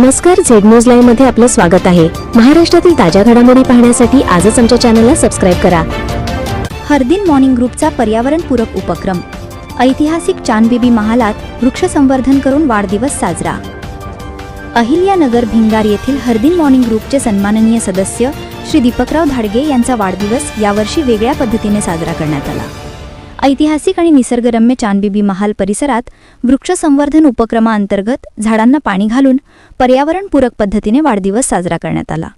नमस्कार Z news लाईव्हमध्ये आपलं स्वागत आहे. महाराष्ट्रातील ताज्या घडामोडी पाहण्यासाठी आजच आमच्या चॅनलला सबस्क्राईब करा. हरदिन मॉर्निंग ग्रुपचा पर्यावरणपूरक उपक्रम. ऐतिहासिक चांदबिबी महालात वृक्ष संवर्धन करून वाढदिवस साजरा. अहिल्यानगर भिंगार येथील हरदिन मॉर्निंग ग्रुपचे सन्माननीय सदस्य श्री दीपकराव धाडगे यांचा वाढदिवस यावर्षी वेगळ्या पद्धतीने साजरा करण्यात आला. ऐतिहासिक आणि निसर्गरम्य चांदबिबी महाल परिसरात वृक्ष संवर्धन उपक्रमाअंतर्गत झाडांना पाणी घालून पर्यावरणपूरक पद्धतीने वाढदिवस साजरा करण्यात आला.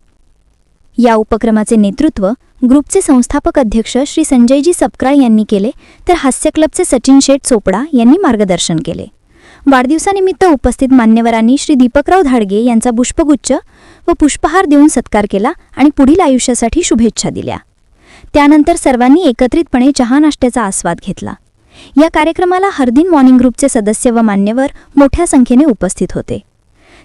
या उपक्रमाचे नेतृत्व ग्रुपचे संस्थापक अध्यक्ष श्री संजयजी सपकाळ यांनी केले तर हास्य क्लबचे सचिन शेठ चोपडा यांनी मार्गदर्शन केले. वाढदिवसानिमित्त उपस्थित मान्यवरांनी श्री दीपकराव धाडगे यांचा पुष्पगुच्छ व पुष्पहार देऊन सत्कार केला आणि पुढील आयुष्यासाठी शुभेच्छा दिल्या. त्यानंतर सर्वांनी एकत्रितपणे चहा नाश्त्याचा आस्वाद घेतला. या कार्यक्रमाला हरदिन मॉर्निंग ग्रुपचे सदस्य व मान्यवर मोठ्या संख्येने उपस्थित होते.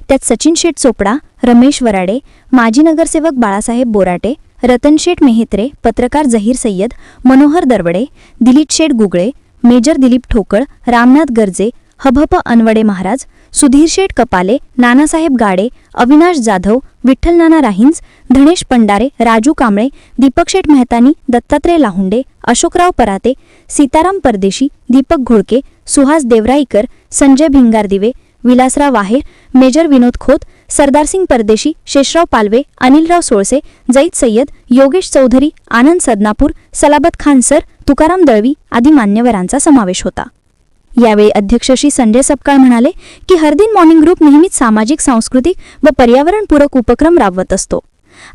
त्यात सचिन शेठ चोपडा रमेश वराडे माजी नगरसेवक बाळासाहेब बोराटे रतनशेठ मेहेत्रे पत्रकार जहीर सय्यद मनोहर दरवडे दिलीप शेठ गुगळे मेजर दिलीप ठोकळ रामनाथ गर्जे हभप अनवडे महाराज सुधीर शेठ कपाले नानासाहेब गाडे अविनाश जाधव विठ्ठल नाना राहिंज धनेश पंडारे राजू कांबळे दीपक शेठ मेहतानी दत्तात्रय लाहुंडे अशोकराव पराते सीताराम परदेशी दीपक घोळके सुहास देवराईकर संजय भिंगारदिवे विलासराव वाहेर मेजर विनोद खोत सरदारसिंग परदेशी शेषराव पालवे अनिलराव सोळसे जैद सय्यद योगेश चौधरी आनंद सदनापूर सलाबत खान सर तुकाराम दळवी आदी मान्यवरांचा समावेश होता. यावेळी अध्यक्ष श्री संजय सपकाळ म्हणाले की हरदिन मॉर्निंग ग्रुप नेहमीच सामाजिक सांस्कृतिक व पर्यावरणपूरक उपक्रम राबवत असतो.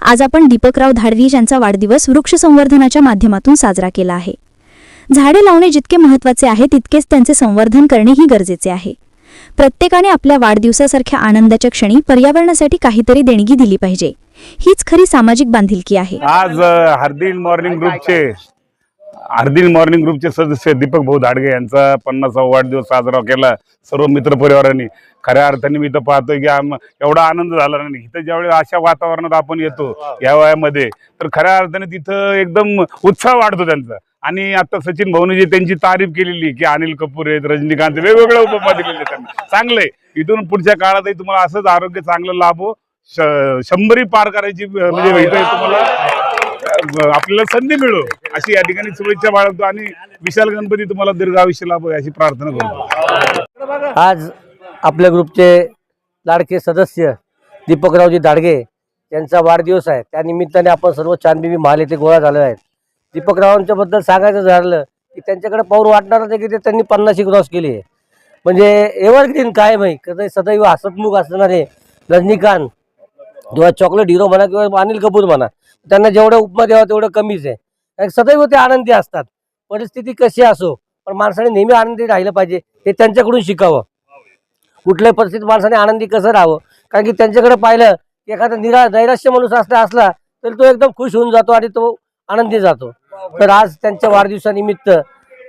आज आपण दीपकराव धाडवी यांचा वाढदिवस वृक्ष संवर्धनाच्या माध्यमातून साजरा केला आहे. झाडे लावणे जितके महत्त्वाचे आहे तितकेच त्यांचे संवर्धन करणेही गरजेचे आहे. प्रत्येकाने आपल्या वाढदिवसासारख्या आनंदाच्या क्षणी पर्यावरणासाठी काहीतरी देणगी दिली पाहिजे. हीच खरी सामाजिक बांधिलकी आहे. आज हरदिन मॉर्निंग ग्रुपचे हरदिन मॉर्निंग ग्रुपचे सदस्य दीपक भाऊ धाडगे यांचा पन्नासावा वाढदिवस साजरा केला सर्व मित्रपरिवारांनी खऱ्या अर्थाने मी इथं पाहतोय की आम एवढा आनंद झाला नाही इथं ज्यावेळी अशा वातावरणात आपण येतो या वयामध्ये तर खऱ्या अर्थाने तिथं एकदम उत्साह वाढतो त्यांचा. आणि आता सचिन भाऊने जी त्यांची तारीफ केलेली की अनिल कपूर आहेत रजनीकांत वेगवेगळ्या उपमा दिलेले त्यांना. चांगलंय. इथून पुढच्या काळातही तुम्हाला असंच आरोग्य चांगलं लाभो. शंभरी पार करायची म्हणजे इथं तुम्हाला आपल्याला संधी मिळो. अशी या ठिकाणी शुभेच्छा बाळगतो आणि विशाल गणपती तुम्हाला दीर्घ आयुष्य लाभो अशी प्रार्थना करतो आज आपल्या ग्रुपचे लाडके सदस्य दीपकरावजी दाडगे यांचा वाढदिवस आहे. त्या निमित्ताने आपण सर्व चांदबिबी महाल येथे गोळा झाले आहेत दीपकरावांच्या बद्दल सांगायचं झालं की त्यांच्याकडे पाऊल वाटणारच आहे की ते त्यांनी पन्नाशी क्रॉस केली आहे. म्हणजे एव्हरग्रीन कायम आहे कधी सदैव हसतमुख असणारे रजनीकांत किंवा चॉकलेट हिरो म्हणा किंवा अनिल कपूर म्हणा त्यांना जेवढं उपमा द्यावं तेवढं कमीच आहे. कारण सदैव ते आनंदी असतात. परिस्थिती कशी असो पण माणसाने नेहमी आनंदी राहिलं पाहिजे हे त्यांच्याकडून शिकावं. कुठल्याही परिस्थितीत माणसाने आनंदी कसं राहावं? कारण की त्यांच्याकडे पाहिलं की एखादा निरा नैराश्य माणूस असला असला तरी तो एकदम खुश होऊन जातो आणि तो आनंदी जातो. तर आज त्यांच्या वाढदिवसानिमित्त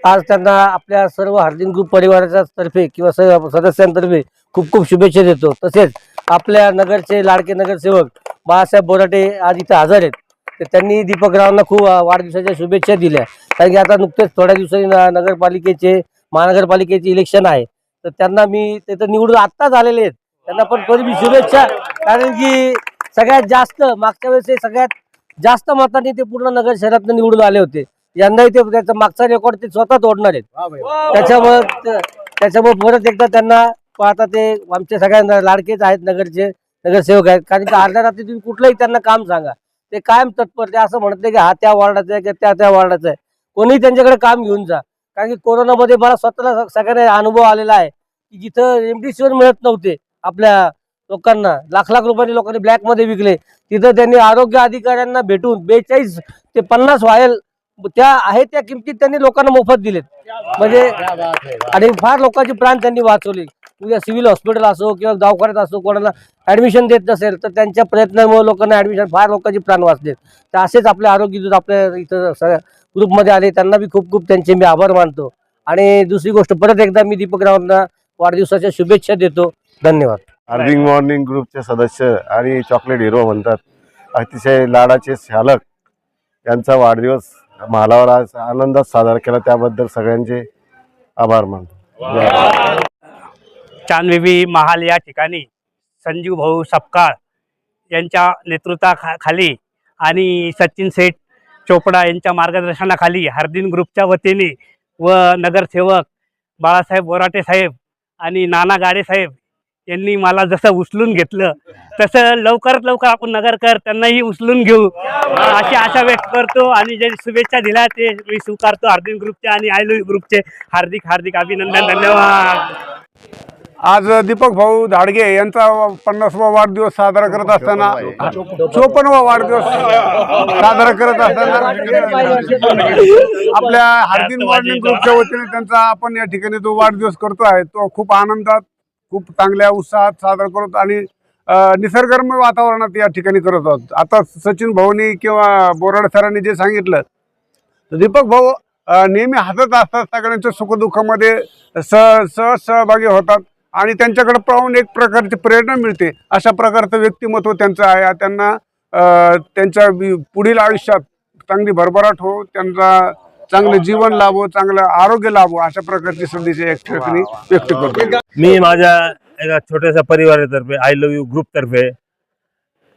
आज त्यांना आपल्या सर्व हार्दिन ग्रुप परिवाराच्या तर्फे किंवा स- सदस्यांतर्फे खूप खूप शुभेच्छा देतो. तसेच आपल्या नगरचे लाडके नगरसेवक बाळासाहेब बोराटे आज इथे हजर आहेत. तर त्यांनी दीपकरावांना खूप वाढदिवसाच्या शुभेच्छा दिल्या. कारण की आता नुकतेच थोड्या दिवसांनी नगरपालिकेचे महानगरपालिकेचे इलेक्शन आहे. तर त्यांना मी तिथं निवडून आत्ताच आलेले आहेत. त्यांना पण तरी मी शुभेच्छा. कारण की सगळ्यात जास्त मागच्या वेळेस हे सगळ्यात जास्त मतांनी ते पूर्ण नगर शहरातून निवडून आले होते. यंदाही ते त्याचा मागचा रेकॉर्ड ते स्वतः तोडणार आहेत. त्याच्यामुळे त्याच्यामुळे परत एकदा त्यांना पाहता ते आमचे सगळ्या लाडकेच आहेत नगरचे नगरसेवक आहेत. कारण की अर्ध्या रात्री तुम्ही कुठलंही त्यांना काम सांगा. ते कायम तत्पर ते असं म्हणत की हा त्या वॉर्डाचा आहे किंवा त्या त्या वॉर्डाचा आहे. कोणीही त्यांच्याकडे काम घेऊन जा. कारण की कोरोनामध्ये मला स्वतःला सगळ्यांना अनुभव आलेला आहे की जिथं रेमडेसिवीर मिळत नव्हते आपल्या लोकांना लाख लाख रुपयांनी लोकांनी ब्लॅकमध्ये विकले. तिथं त्यांनी आरोग्य अधिकाऱ्यांना भेटून बेचाळीस ते पन्नास व्हायल त्या आहे त्या किमतीत त्यांनी लोकांना मोफत दिलेत. म्हणजे आणि फार लोकांचे प्राण त्यांनी वाचवले. उद्या सिव्हिल हॉस्पिटल असो किंवा दवाखान्यात असो कोणाला ऍडमिशन देत नसेल तर त्यांच्या प्रयत्नामुळे लोकांना ऍडमिशन फार लोकांचे प्राण वाचलेत. तर असेच आपले आरोग्य दूत आपल्या इथं सगळ्या ग्रुपमध्ये आले. त्यांना बी खूप खूप त्यांचे मी आभार मानतो. आणि दुसरी गोष्ट परत एकदा मी दीपक रावांना वाढदिवसाच्या शुभेच्छा देतो. धन्यवाद. अर्निंग मॉर्निंग ग्रुपचे सदस्य आणि चॉकलेट हिरो म्हणतात. अतिशय लाडाचे शालक यांचा वाढदिवस मालावर आज आनंदात साजरा केला त्याबद्दल सगळ्यांचे आभार मानतो. चांदबिबी महाल या ठिकाणी संजीव भाऊ सपकाळ यांच्या नेतृत्वाखा खाली आणि सचिन सेठ चोपडा यांच्या मार्गदर्शनाखाली हरदिन ग्रुपच्या वतीने व नगरसेवक बाळासाहेब बोराटे साहेब आणि नाना गाडे साहेब यांनी मला जसं उचलून घेतलं तसं लवकरात लवकर आपण नगरकर त्यांनाही उचलून घेऊ. अशी आशा व्यक्त करतो आणि जे शुभेच्छा दिल्या ते मी स्वीकारतो. हार्दिक ग्रुपचे आणि आयलो ग्रुपचे हार्दिक हार्दिक अभिनंदन धन्यवाद. आज दीपक भाऊ धाडगे यांचा पन्नासवा वाढदिवस साजरा करत असताना चोपन्नवा वाढदिवस साजरा करत असताना आपल्या हार्दिक मॉर्निंग ग्रुपच्या वतीने त्यांचा आपण या ठिकाणी जो वाढदिवस करतो आहे तो खूप आनंदात खूप चांगल्या उत्साहात साजरा करतो आणि निसर्गरम्य वातावरणात या ठिकाणी करत आहोत. आता सचिन भाऊनी किंवा बोराड सरांनी जे सांगितलं तर दीपक भाऊ नेहमी हसत असतात सगळ्यांच्या सुखदुःखामध्ये सह सह सहभागी होतात आणि त्यांच्याकडे पाहून एक प्रकारची प्रेरणा मिळते. अशा प्रकारचं व्यक्तिमत्व त्यांचं आहे. त्यांना त्यांच्या पुढील आयुष्यात चांगली भरभराट हो त्यांचा चांगलं जीवन लाभो चांगलं आरोग्य लाभो अशा प्रकारची संदेश या ठिकाणी व्यक्त करतो. मी माझ्या एका छोट्याशा परिवारातर्फे आय लव्ह यू ग्रुप तर्फे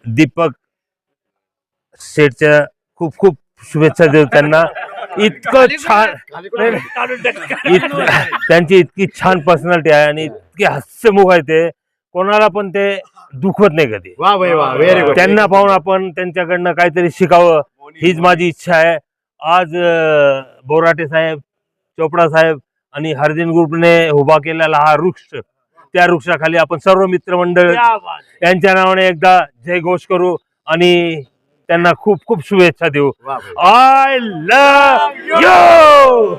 दीपक शेठच्या खूप खूप शुभेच्छा देऊ त्यांना. इतकं छान त्यांची इतकी छान पर्सनॅलिटी आहे आणि इतके हास्यमुख आहे ते. कोणाला पण ते दुखवत नाही कधी. त्यांना पाहून आपण त्यांच्याकडनं काहीतरी शिकावं. हीच माझी इच्छा आहे. आज बोराटे साहेब चोपडा साहेब आणि हरदिन ग्रुपने उभा केलेला हा वृक्ष त्या वृक्षाखाली आपण सर्व मित्रमंडळ यांच्या नावाने एकदा जय घोष करू आणि त्यांना खूप खूप शुभेच्छा देऊ. I love you